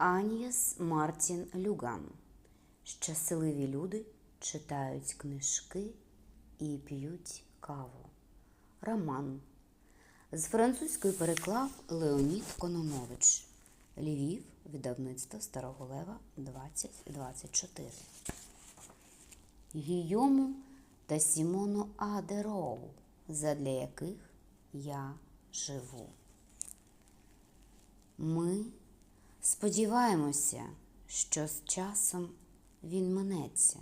Аніас Мартін Люган. Щасливі люди читають книжки і п'ють каву. Роман. З французької переклав Леонід Кононович. Львів, видавництво Старого Лева 2024. Гійому та Сімону Адероу, задля яких я живу. Ми сподіваємося, що з часом він минеться,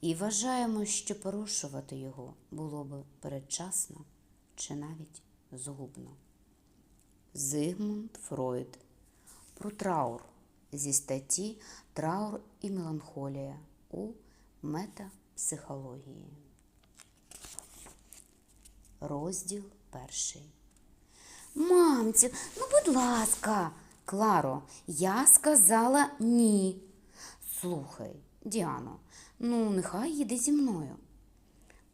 і вважаємо, що порушувати його було би передчасно чи навіть згубно. Зигмунд Фройд про траур зі статті Траур і меланхолія у метапсихології. Розділ перший. Мамцю, ну будь ласка, Кларо, я сказала ні. Слухай, Діано, ну нехай їде зі мною.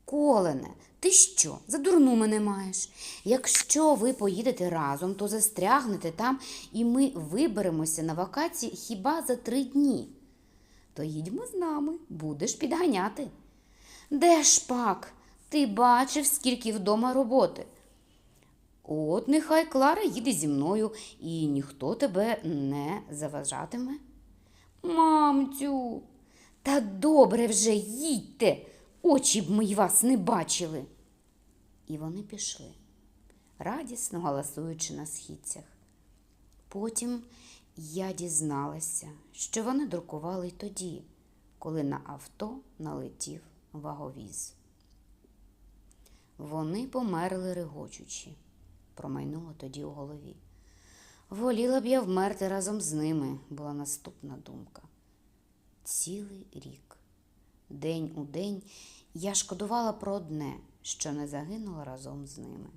Колене, ти що, за дурну мене маєш? Якщо ви поїдете разом, то застрягнете там, і ми виберемося на вакації хіба за три дні. То їдьмо з нами, будеш підганяти. Де ж пак? Ти бачив, скільки вдома роботи. От нехай Клара їде зі мною, і ніхто тебе не заважатиме. Мамцю, та добре вже їдьте, очі б ми вас не бачили. І вони пішли, радісно галасуючи на східцях. Потім я дізналася, що вони друкували й тоді, коли на авто налетів ваговіз. Вони померли регочучи, промайнуло тоді у голові. Воліла б я вмерти разом з ними, була наступна думка. Цілий рік, день у день, я шкодувала про одне, що не загинула разом з ними.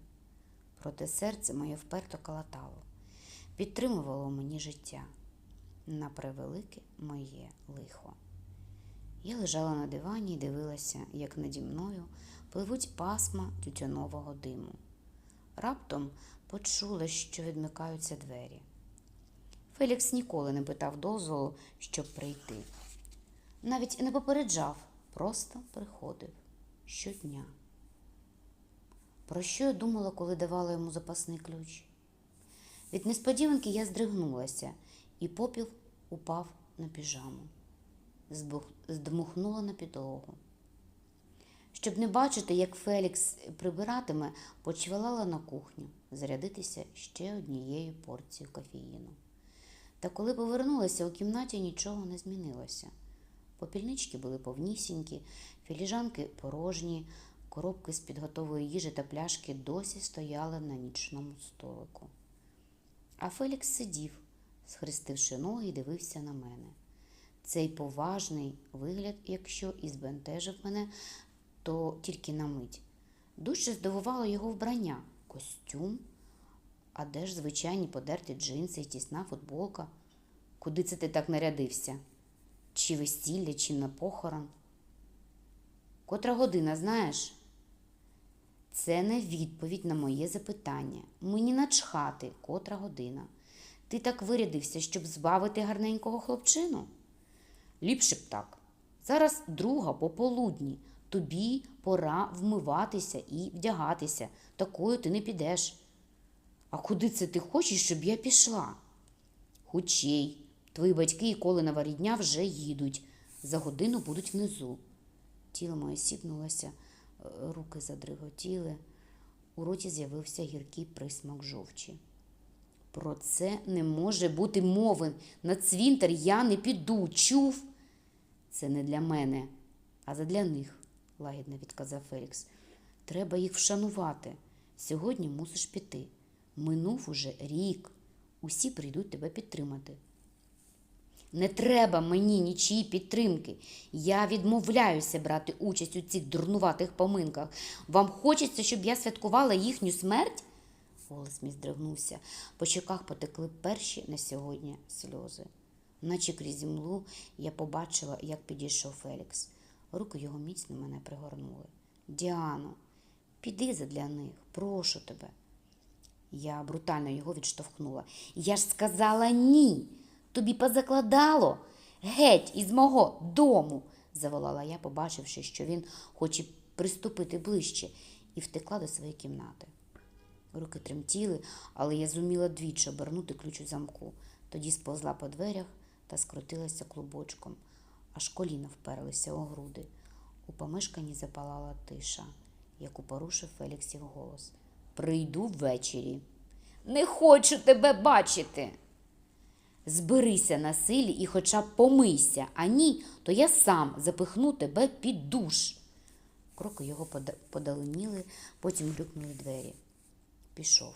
Проте серце моє вперто калатало, підтримувало мені життя на превелике моє лихо. Я лежала на дивані і дивилася, як наді мною пливуть пасма тютюнового диму. Раптом почула, що відмикаються двері. Фелікс ніколи не питав дозволу, щоб прийти. Навіть не попереджав, просто приходив щодня. Про що я думала, коли давала йому запасний ключ? Від несподіванки я здригнулася, і попіл упав на піжаму, здмухнула на підлогу. Щоб не бачити, як Фелікс прибиратиме, почвалала на кухню зарядитися ще однією порцією кофеїну. Та коли повернулася у кімнаті, нічого не змінилося. Попільнички були повнісінькі, філіжанки порожні, коробки з-під готової їжі та пляшки досі стояли на нічному столику. А Фелікс сидів, схрестивши ноги, і дивився на мене. Цей поважний вигляд, якщо і збентежив мене, то тільки на мить. Дуже здивувало його вбрання, костюм. А де ж звичайні подерті джинси і тісна футболка? Куди це ти так нарядився? Чи весілля, чи на похорон? Котра година, знаєш? Це не відповідь на моє запитання. Мені начхати, котра година. Ти так вирядився, щоб збавити гарненького хлопчину? Ліпше б так. Зараз друга пополудні. Тобі пора вмиватися і вдягатися. Такою ти не підеш. А куди це ти хочеш, щоб я пішла? Хучей. Твої батьки і Колинова рідня вже їдуть. За годину будуть внизу. Тіло моє сіпнулося, е, руки задриготіли. У роті з'явився гіркий присмак жовчі. Про це не може бути мови. На цвінтар я не піду. Чув? Це не для мене, а задля них, лагідно відказав Фелікс. Треба їх вшанувати. Сьогодні мусиш піти. Минув уже рік. Усі прийдуть тебе підтримати. Не треба мені нічиї підтримки. Я відмовляюся брати участь у цих дурнуватих поминках. Вам хочеться, щоб я святкувала їхню смерть? Голос мій здригнувся. По щоках потекли перші на сьогодні сльози. Наче крізь імлу я побачила, як підійшов Фелікс. Руки його міцно мене пригорнули. Діано, піди задля них, прошу тебе. Я брутально його відштовхнула. Я ж сказала ні. Тобі позакладало? Геть із мого дому, заволала я, побачивши, що він хоче приступити ближче, і втекла до своєї кімнати. Руки тремтіли, але я зуміла двічі обернути ключ у замку. Тоді сповзла по дверях та скрутилася клубочком, аж коліна вперлися у груди. У помешканні запалала тиша, яку порушив Феліксів голос. Прийду ввечері. Не хочу тебе бачити. Зберися на силі і хоча б помийся, а ні, то я сам запихну тебе під душ. Кроки його подаленіли, потім глюкнули двері. Пішов.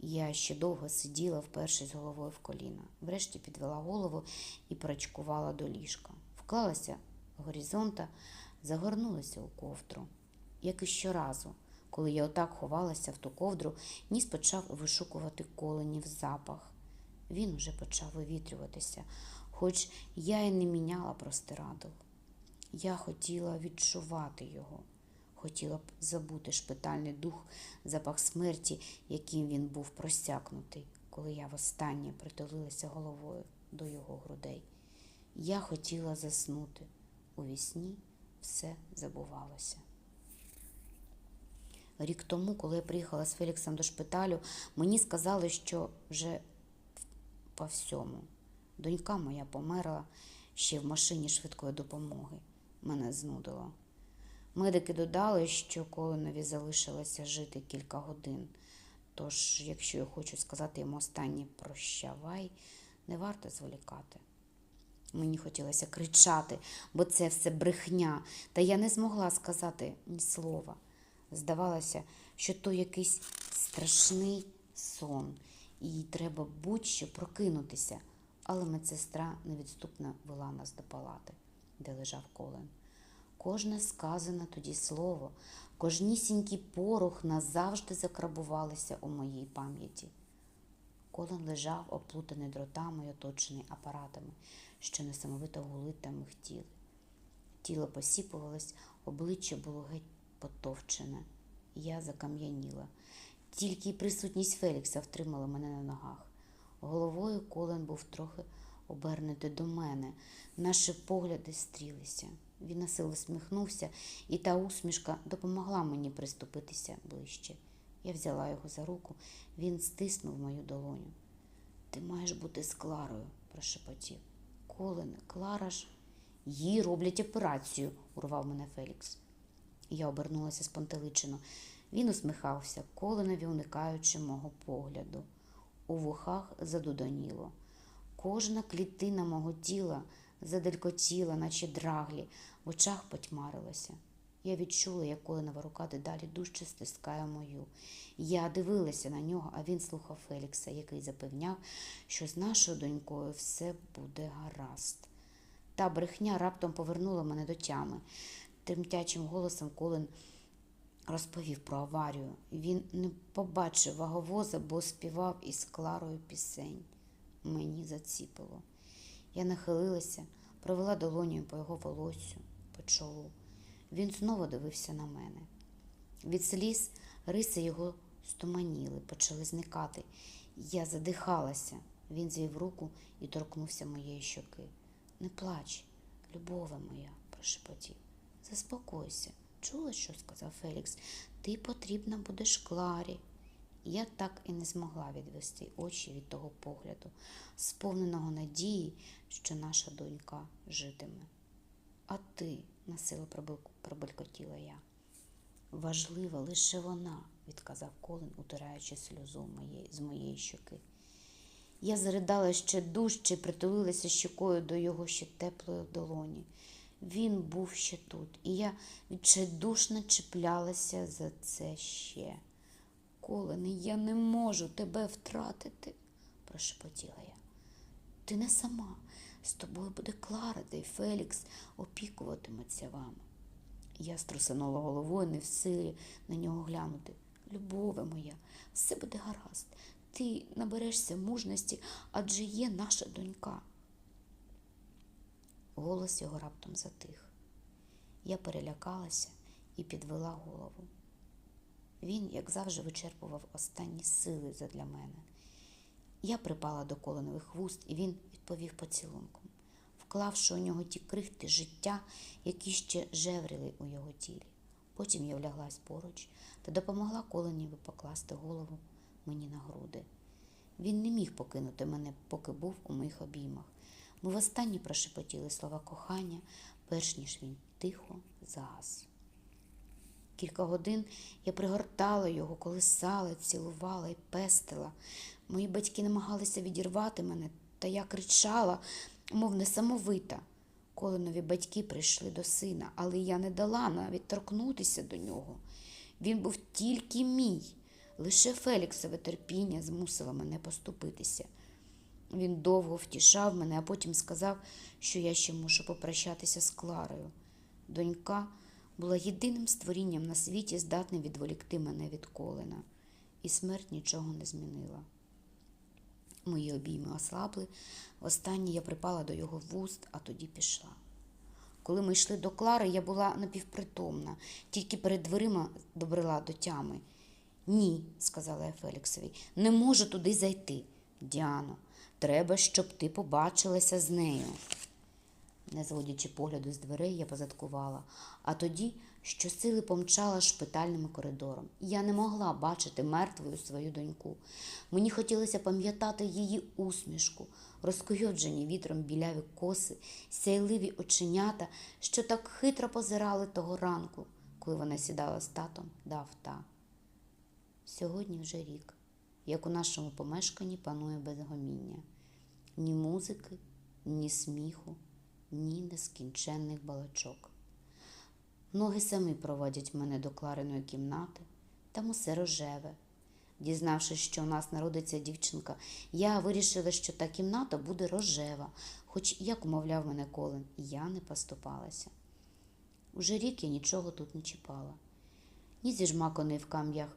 Я ще довго сиділа, впершись головою в коліна. Врешті підвела голову і прачкувала до ліжка. Вклалася горизонта, загорнулася у ковдру. Як і щоразу, коли я отак ховалася в ту ковдру, ніс почав вишукувати коленів запах. Він уже почав вивітрюватися, хоч я й не міняла простирадл. Я хотіла відчувати його, хотіла б забути шпитальний дух, запах смерті, яким він був просякнутий, коли я востаннє притулилася головою до його грудей. Я хотіла заснути. У вісні все забувалося. Рік тому, коли я приїхала з Феліксом до шпиталю, мені сказали, що вже по всьому. Донька моя померла ще в машині швидкої допомоги. Мене знудило. Медики додали, що Коленові залишилося жити кілька годин. Тож, якщо я хочу сказати йому останнє прощавай, не варто зволікати. Мені хотілося кричати, бо це все брехня, та я не змогла сказати ні слова. Здавалося, що то якийсь страшний сон, і треба будь-що прокинутися. Але медсестра невідступно вела нас до палати, де лежав колен. Кожне сказане тоді слово, кожнісінький порох назавжди закрабувалися у моїй пам'яті. Колен лежав, оплутаний дротами й оточений апаратами, що несамовито гули та михтіли. Тіло посіпувалось, обличчя було геть потовчене. Я закам'яніла. Тільки присутність Фелікса втримала мене на ногах. Головою Колен був трохи обернутий до мене. Наші погляди стрілися. Він насилу всміхнувся, і та усмішка допомогла мені приступитися ближче. Я взяла його за руку, він стиснув мою долоню. Ти маєш бути з Кларою, прошепотів. Колен, Клара ж. Їй роблять операцію, урвав мене Фелікс. Я обернулася спантеличено. Він усміхався, коленові уникаючи мого погляду. У вухах задудоніло. Кожна клітина мого тіла заделькотіла, наче драглі, в очах потьмарилося. Я відчула, як коленова рука дедалі дужче стискає мою. Я дивилася на нього, а він слухав Фелікса, який запевняв, що з нашою донькою все буде гаразд. Та брехня раптом повернула мене до тями. Тремтячим голосом Колен розповів про аварію. Він не побачив ваговоза, бо співав із Кларою пісень. Мені заціпило. Я нахилилася, провела долонію по його волоссю, по чолу. Він знову дивився на мене. Від сліз риси його стуманіли, почали зникати. Я задихалася. Він звів руку і торкнувся моєї щоки. Не плач, любове моя, прошепотів. Заспокойся. Чула, що сказав Фелікс? Ти потрібна будеш Кларі. Я так і не змогла відвести очі від того погляду, сповненого надії, що наша донька житиме. А ти, насилу пробелькотіла я. Важлива лише вона, відказав Колин, утираючи сльозу з моєї щоки. Я заридала ще дужче, притулилася щокою до його ще теплої долоні. Він був ще тут, і я відчайдушно чіплялася за це ще. Колене, я не можу тебе втратити, прошепотіла я. Ти не сама. З тобою буде Клара, та й Фелікс опікуватиметься вами. Я струсанула головою, не в силі на нього глянути. Любове моя, все буде гаразд. Ти наберешся мужності, адже є наша донька. Голос його раптом затих. Я перелякалася і підвела голову. Він, як завжди, вичерпував останні сили задля мене. Я припала до коленових вуст, і він відповів поцілунком, вклавши у нього ті крихти життя, які ще жевріли у його тілі. Потім я вляглась поруч та допомогла коленєві покласти голову мені на груди. Він не міг покинути мене, поки був у моїх обіймах. Ми востаннє прошепотіли слова кохання, перш ніж він тихо згас. Кілька годин я пригортала його, колисала, цілувала і пестила. Мої батьки намагалися відірвати мене, та я кричала, мов несамовита. Коленові батьки прийшли до сина, але я не дала навіть торкнутися до нього. Він був тільки мій. Лише Феліксове терпіння змусило мене поступитися. Він довго втішав мене, а потім сказав, що я ще мушу попрощатися з Кларою. Донька була єдиним створінням на світі, здатним відволікти мене від колена, і смерть нічого не змінила. Мої обійми ослабли. Востаннє я припала до його вуст, а тоді пішла. Коли ми йшли до Клари, я була напівпритомна, тільки перед дверима добрела до тями. Ні, сказала я Феліксові, не можу туди зайти. Діано, треба, щоб ти побачилася з нею. Не зводячи погляду з дверей, я позадкувала, а тоді щосили помчала шпитальним коридором. Я не могла бачити мертвою свою доньку. Мені хотілося пам'ятати її усмішку, розкуйоджені вітром біляві коси, сяйливі оченята, що так хитро позирали того ранку, коли вона сідала з татом до авта. Сьогодні вже рік, як у нашому помешканні панує безгоміння. Ні музики, ні сміху, ні нескінченних балачок. Ноги самі проводять мене до Клариної кімнати, там усе рожеве. Дізнавшись, що у нас народиться дівчинка, я вирішила, що та кімната буде рожева, хоч, як умовляв мене Колин, я не поступалася. Уже рік я нічого тут не чіпала, ні зіжмаканої в кам'ях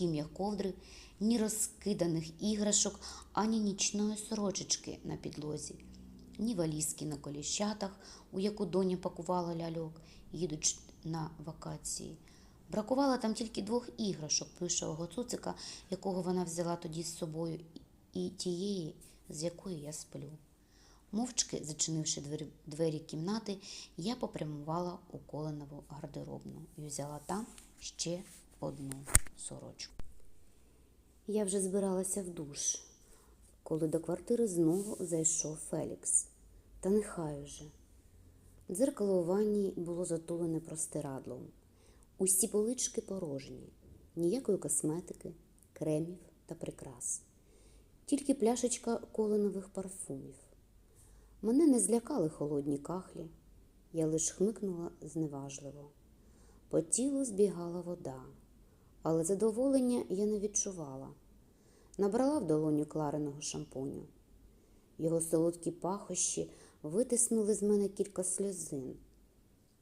кім'ях ковдри, ні розкиданих іграшок, ані нічної сорочечки на підлозі, ні валізки на коліщатах, у яку доня пакувала ляльок, їдучи на вакації. Бракувало там тільки двох іграшок плюшевого цуцика, якого вона взяла тоді з собою, і тієї, з якою я сплю. Мовчки, зачинивши двері, двері кімнати, я попрямувала у коленову гардеробну і взяла там ще одну сорочку. Я вже збиралася в душ, коли до квартири знову зайшов Фелікс. Та нехай уже. Дзеркало у ванні було затулене простирадлом. Усі полички порожні, ніякої косметики, кремів та прикрас, тільки пляшечка коленових парфумів. Мене не злякали холодні кахлі, я лиш хмикнула зневажливо. По тілу збігала вода, але задоволення я не відчувала. Набрала в долоню клареного шампуню. Його солодкі пахощі витиснули з мене кілька сльозин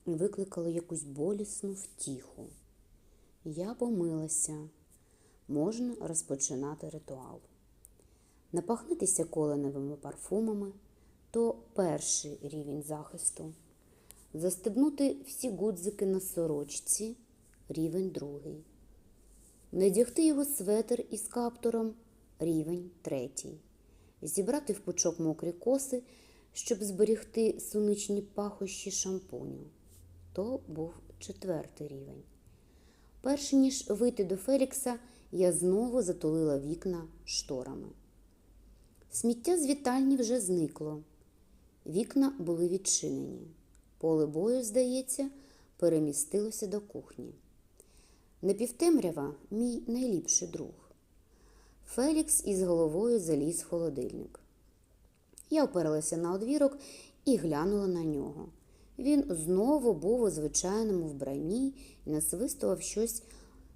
і викликали якусь болісну втіху. Я помилася, можна розпочинати ритуал. Напахнитися коленевими парфумами то перший рівень захисту. Застебнути всі гудзики на сорочці рівень другий. Надягти його светр із каптуром рівень третій. Зібрати в пучок мокрі коси, щоб зберігти суничні пахощі шампуню. То був четвертий рівень. Перш ніж вийти до Фелікса, я знову затулила вікна шторами. Сміття з вітальні вже зникло. Вікна були відчинені. Поле бою, здається, перемістилося до кухні. Непівтемрява мій найліпший друг. Фелікс із головою заліз в холодильник. Я оперлася на одвірок і глянула на нього. Він знову був у звичайному вбранні і насвистував щось,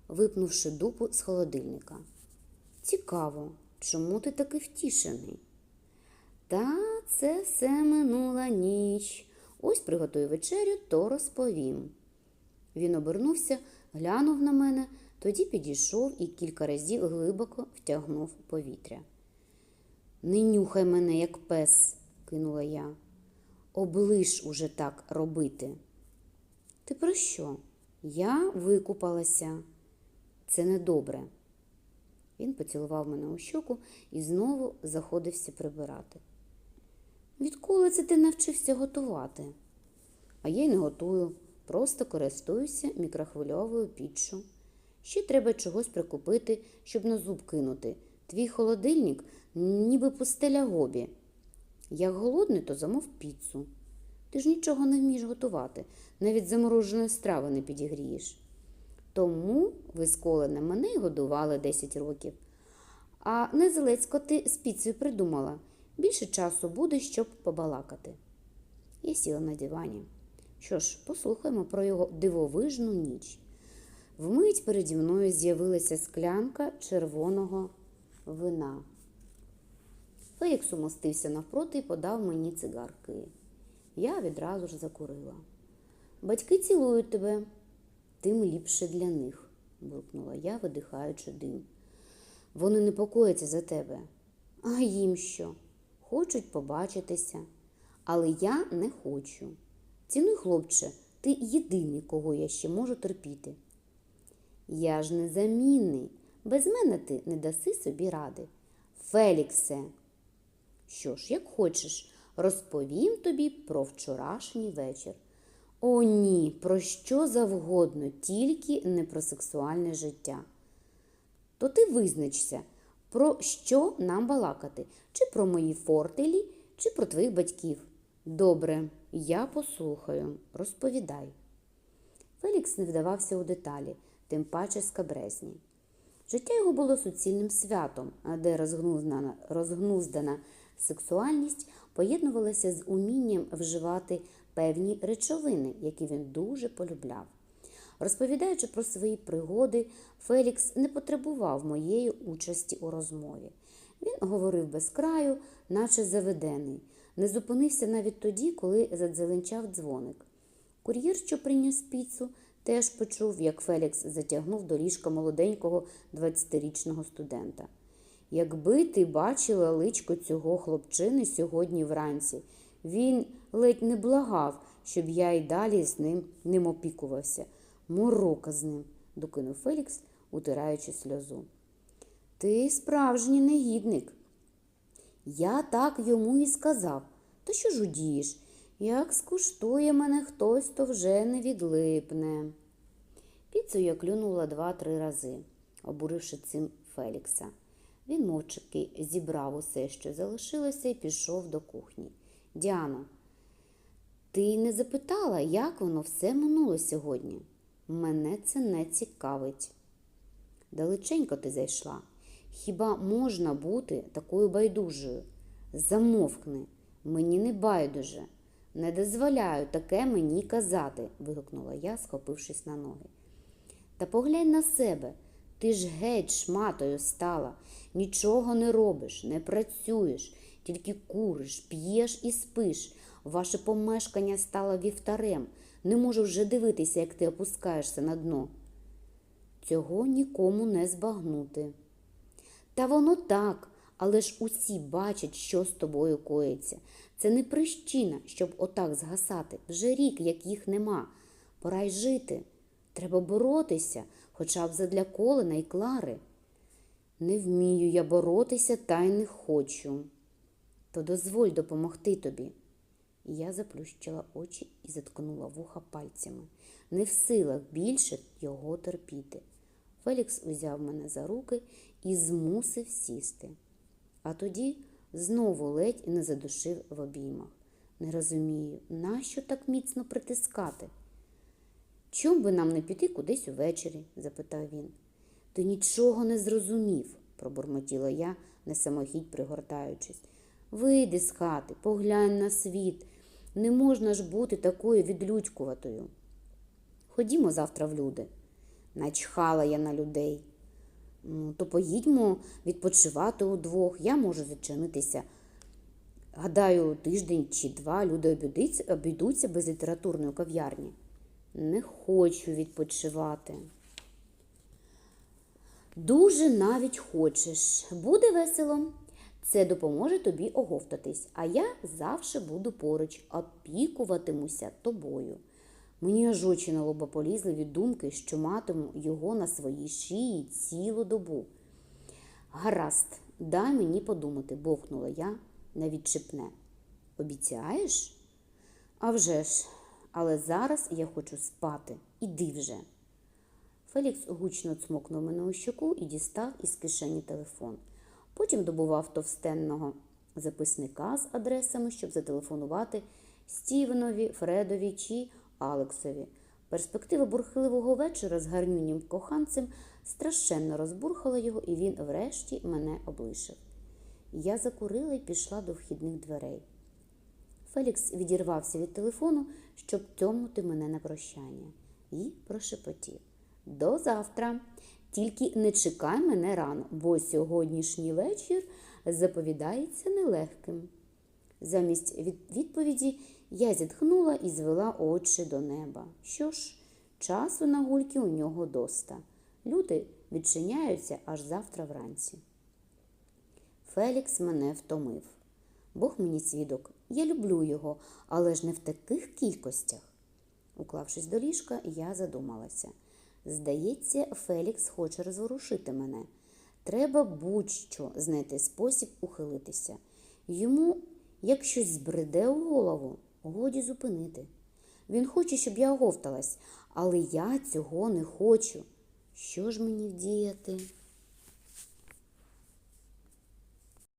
випнувши дупу з холодильника. Цікаво, чому ти такий втішений? Та це все минула ніч. Ось приготую вечерю, то розповім. Він обернувся, глянув на мене, тоді підійшов і кілька разів глибоко втягнув повітря. Не нюхай мене, як пес, кинула я. Облиш уже так робити. Ти про що? Я викупалася. Це недобре. Він поцілував мене у щоку і знову заходився прибирати. Відколи це ти навчився готувати? А я й не готую, просто користуюся мікрохвильовою піччю. Ще треба чогось прикупити, щоб на зуб кинути. Твій холодильник ніби пустеля гобі. Як голодний, то замов піцу. Ти ж нічого не вмієш готувати, навіть замороженої страви не підігрієш. Тому ви з Коленем мене й годували 10 років. А незелецько ти з піцею придумала. Більше часу буде, щоб побалакати. Я сіла на дивані. Що ж, послухаймо про його дивовижну ніч. Вмить переді мною з'явилася склянка червоного вина. Фелікс умостився навпроти і подав мені цигарки. Я відразу ж закурила. Батьки цілують тебе, тим ліпше для них, буркнула я, видихаючи дим. Вони непокояться за тебе. А їм що? Хочуть побачитися. Але я не хочу. Цінуй, хлопче, ти єдиний, кого я ще можу терпіти. Я ж незамінний. Без мене ти не даси собі ради. Феліксе. Що ж, як хочеш, розповім тобі про вчорашній вечір. О, ні, про що завгодно, тільки не про сексуальне життя. То ти визначся, про що нам балакати, чи про мої фортелі, чи про твоїх батьків. Добре, я послухаю, розповідай. Фелікс не вдавався у деталі, тим паче скабрезні. Життя його було суцільним святом, де розгнуздана, розгнуздана сексуальність поєднувалася з умінням вживати певні речовини, які він дуже полюбляв. Розповідаючи про свої пригоди, Фелікс не потребував моєї участі у розмові. Він говорив без краю, наче заведений, не зупинився навіть тоді, коли задзеленчав дзвоник. Кур'єр, що приніс піцу, теж почув, як Фелікс затягнув до ліжка молоденького 20-річного студента. Якби ти бачила личко цього хлопчини сьогодні вранці, він ледь не благав, щоб я й далі з ним ним опікувався. Морока з ним, докинув Фелікс, утираючи сльозу. Ти справжній негідник. Я так йому і сказав. Та що ж удієш? Як скуштує мене хтось, то вже не відлипне. Піцу я клюнула два-три рази, обуривши цим Фелікса. Він мовчки зібрав усе, що залишилося, і пішов до кухні. Діано, ти не запитала, як воно все минуло сьогодні? Мене це не цікавить. Далеченько ти зайшла. Хіба можна бути такою байдужою? Замовкни, мені не байдуже. Не дозволяю таке мені казати, вигукнула я, схопившись на ноги. Та поглянь на себе. Ти ж геть шматою стала, нічого не робиш, не працюєш, тільки куриш, п'єш і спиш. Ваше помешкання стало вівтарем. Не можу вже дивитися, як ти опускаєшся на дно. Цього нікому не збагнути. Та воно так, але ж усі бачать, що з тобою коїться. Це не причина, щоб отак згасати. Вже рік, як їх нема. Пора й жити. Треба боротися, хоча б задля Колина і Клари. Не вмію я боротися та й не хочу. То дозволь допомогти тобі. Я заплющила очі і заткнула вуха пальцями, не в силах більше його терпіти. Фелікс узяв мене за руки і змусив сісти. А тоді знову ледь не задушив в обіймах. Не розумію, нащо так міцно притискати? Чом би нам не піти кудись увечері? запитав він. Ти нічого не зрозумів, пробурмотіла я, не самохідь пригортаючись. Вийди з хати, поглянь на світ. Не можна ж бути такою відлюдькуватою. Ходімо завтра в люди. Начхала я на людей. То поїдьмо відпочивати удвох. Я можу зачинитися. Гадаю, тиждень чи два люди обійдуться без літературної кав'ярні. Не хочу відпочивати. Дуже навіть хочеш. Буде весело. Це допоможе тобі оговтатись, а я завжди буду поруч, опікуватимуся тобою. Мені аж очі на лоба полізли від думки, що матиму його на своїй шиї цілу добу. Гаразд, дай мені подумати, бовкнула я на відчепне. Обіцяєш? «А вже ж, але зараз я хочу спати. Іди вже. Фелікс гучно цмокнув мене у щоку і дістав із кишені телефон. Потім добував товстенного записника з адресами, щоб зателефонувати Стівенові, Фредові чи Алексові. Перспектива бурхливого вечора з гарнюнім коханцем страшенно розбурхала його, і він врешті мене облишив. Я закурила і пішла до вхідних дверей. Фелікс відірвався від телефону, щоб тьомнути мене на прощання, і прошепотів. До завтра. Тільки не чекай мене рано, бо сьогоднішній вечір заповідається нелегким. Замість від- відповіді я зітхнула і звела очі до неба. Що ж, часу на гульки у нього доста. Люди відчиняються аж завтра вранці. Фелікс мене втомив. Бог мені свідок, я люблю його, але ж не в таких кількостях. Уклавшись до ліжка, я задумалася. Здається, Фелікс хоче розворушити мене. Треба будь-що знайти спосіб ухилитися. Йому, як щось збреде у голову, годі зупинити. Він хоче, щоб я оговталась, але я цього не хочу. Що ж мені вдіяти?